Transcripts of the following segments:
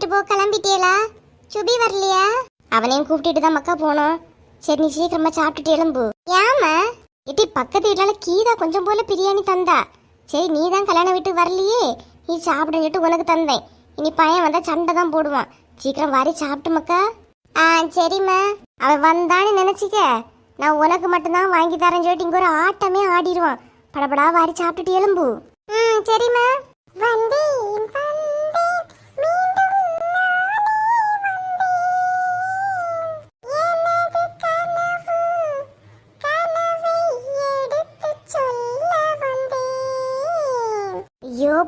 ஆயிட்டு போ கிளம்பிட்டேலா சுபி வரலையா? அவனையும் கூப்பிட்டுட்டு தான் மக்கா போனோம். சரி நீ சீக்கிரமா சாப்பிட்டுட்டு எலும்பு ஏமா இட்டி பக்கத்து வீட்டுல கீதா கொஞ்சம் போல பிரியாணி தந்தா. சரி நீ தான் கல்யாணம் வீட்டுக்கு வரலையே. நீ சாப்பிடுங்கிட்டு உனக்கு தந்தேன். இனி பையன் வந்தா சண்டை தான் போடுவான். சீக்கிரம் வாரி சாப்பிட்டு மக்கா. ஆ சரிம்மா. அவன் வந்தான்னு நினைச்சிக்க. நான் உனக்கு மட்டும்தான் வாங்கி தரேன் சொல்லிட்டு இங்க ஒரு ஆட்டமே ஆடிடுவான். படபடா வாரி சாப்பிட்டுட்டு எலும்பு ம் சரிம்மா. வந்தேன்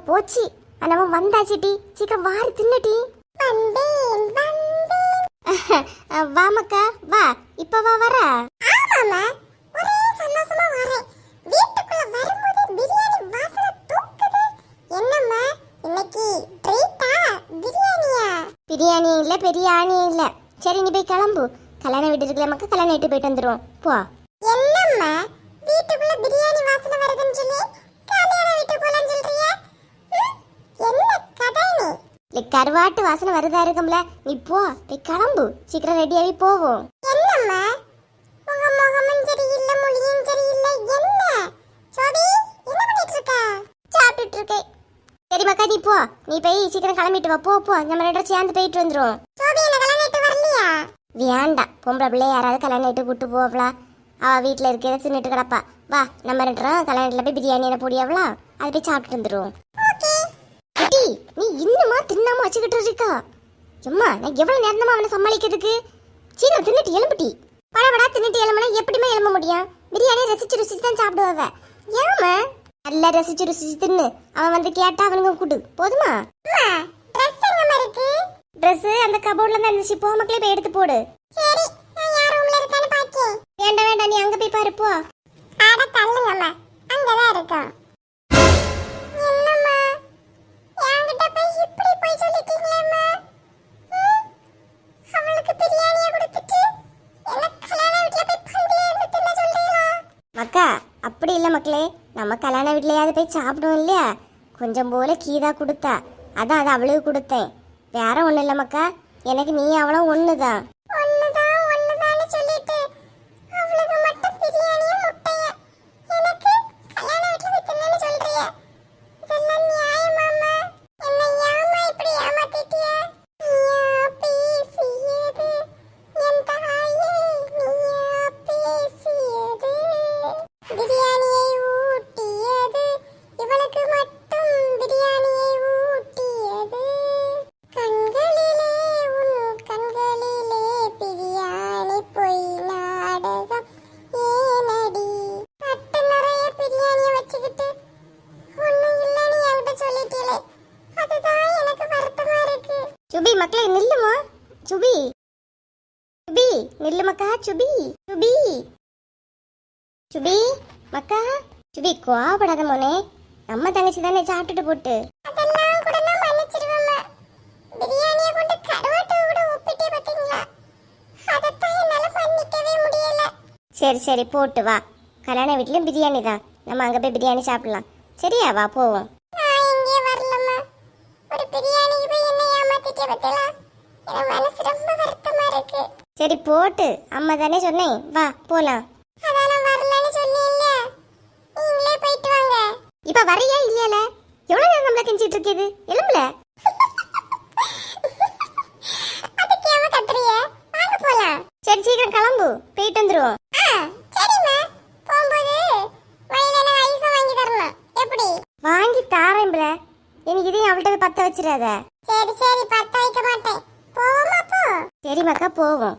போச்சு. நம்ம வந்தாச்சுடி சீக்கிரம் வாரி தின்னுடி வந்தேன் வந்தேன். வா மக்கா வா. இப்ப வா வர. ஆமாமா ஒரே சந்தோஷமா வரேன். வீட்டுக்குள்ள வரும்போது பிரியாணி வாசனை தூக்குது. என்னம்மா இன்னைக்கு ட்ரீட்டா பிரியாணியா? பிரியாணி இல்ல பிரியாணி இல்ல. சரி நீ போய் கிளம்பு. கல்யாணம் வீட்டு இருக்கல மக்கா கல்யாணம் வீட்டு போயிட்டு வந்துரும் போ. என்னம்மா வீட்டுக்குள்ள பிரியாணி வாசனை வருதுன்னு சொல்லி கல்யாண வீட்டுக்கு போலாம் சொல்றியா என்ன கதை நீ இல்லை கருவாட்டு வாசனை வருதா இருக்கும்ல? நீ போ போய் கிளம்பு. சீக்கிரம் ரெடியாகி போவோம் என்னம்மா? உங்க முகமும் சரியில்லை மொழியும் சரியில்லை என்ன? சோபி என்ன பண்ணிட்டு இருக்க சாப்பிட்டுட்டு இருக்கேன் சரி மக்கா நீ போ. நீ போய் சீக்கிரம் கிளம்பிட்டு வா. போ போ. நம்ம ரெண்டு பேரும் சேர்ந்து போயிட்டு வந்துரும் சோபி என்ன கல்யாணம் வரலையா? வேண்டாம். பொம்பளை பிள்ளை யாராவது கல்யாணம் கூட்டு போவலா அவ வீட்டில் இருக்கிறத தின்னுட்டு கிடப்பா. வா நம்ம ரெண்டு பேரும் கல்யாணத்தில் போய் பிரியாணி என்ன பொடியாவளா அதை போய் சாப்பிட்டு குட்டி நீ இன்னுமா தின்னாம வச்சுக்கிட்டு இருக்கா? அம்மா நான் எவ்வளவு நேரமா அவனை சமாளிக்கிறதுக்கு? சீக்கிரம் தின்னுட்டு எலும்புட்டி படபடா தின்னுட்டு எலும்புனா எப்படிமா எலும்ப முடியும்? பிரியாணி ரசிச்சு ருசிச்சு தான் சாப்பிடுவாவ ஏமா நல்லா ரசிச்சு ருசிச்சு தின்னு. அவன் வந்து கேட்டா அவனுங்க கூட்டு போதுமா? ட்ரெஸ் அந்த கபோர்ட்ல தான் இருந்துச்சு. போ மக்களே போய் எடுத்து போடு. சரி நான் யார் ரூம்ல இருக்கான்னு பாக்கேன். வேண்டாம் வேண்டாம் நீ அங்க போய் பாரு போ. அட தள்ளுங்கம்மா. அங்கதான் இருக்கான் மக்கா அப்படி இல்லை மக்களே. நம்ம கல்யாண வீட்லயாவது போய் சாப்பிடுவோம் இல்லையா? கொஞ்சம் போல கீதா கொடுத்தா. அதான் அது அவளுக்கு கொடுத்தேன். வேற ஒன்றும் இல்லை மக்கா. எனக்கு நீ அவளும் ஒன்று தான் சுபி மக்களே நில்லுமா சுபி. சுபி நில்லு மக்கா சுபி. சுபி. சுபி மக்கா. சுபி கோவப்படாத மோனே. நம்ம தங்கச்சி தானே சாப்பிட்டுட்டு போட்டு. அதெல்லாம் கூட நான் மன்னிச்சிடுவேம்மா பிரியாணியை கொண்டு கருவாட்டு கூட ஒப்பிட்டே பாத்தீங்களா அதைத்தான் என்னால மன்னிக்கவே முடியல. சரி சரி போட்டு வா. கல்யாண வீட்லயும் பிரியாணி தான் நம்ம அங்க போய் பிரியாணி சாப்பிடலாம். சரியா வா போவோம். என் மனசு ரொம்ப வருத்தமா இருக்கு. சரி போட்டு. அம்மா தானே சொன்னேன். வா போலாம். அதான் நான் வரலன்னு சொன்னீல்ல நீங்களே போயிட்டு வாங்க. இப்ப வரையா இல்லையால? எவ்வளவு நேரம் நம்மள கெஞ்சிட்டு இருக்குது? எலும்புல? அதுக்கு ஏமா கத்துறிய? வாங்க போலாம். சரி சீக்கிரம் கிளம்பு. போயிட்டு வந்துருவோம். சரிம்மா. போகும்போது வழியில ஐஸும் வாங்கி தரணும். எப்படி? வாங்கி தாரேன் பிள்ள. எனக்கு இதையும் அவள்கிட்ட போய் பத்த வச்சிடாத. சரி சரி பத்த வைக்க மாட்டேன். போவோமா போ? சரி மக்கா போவோம்.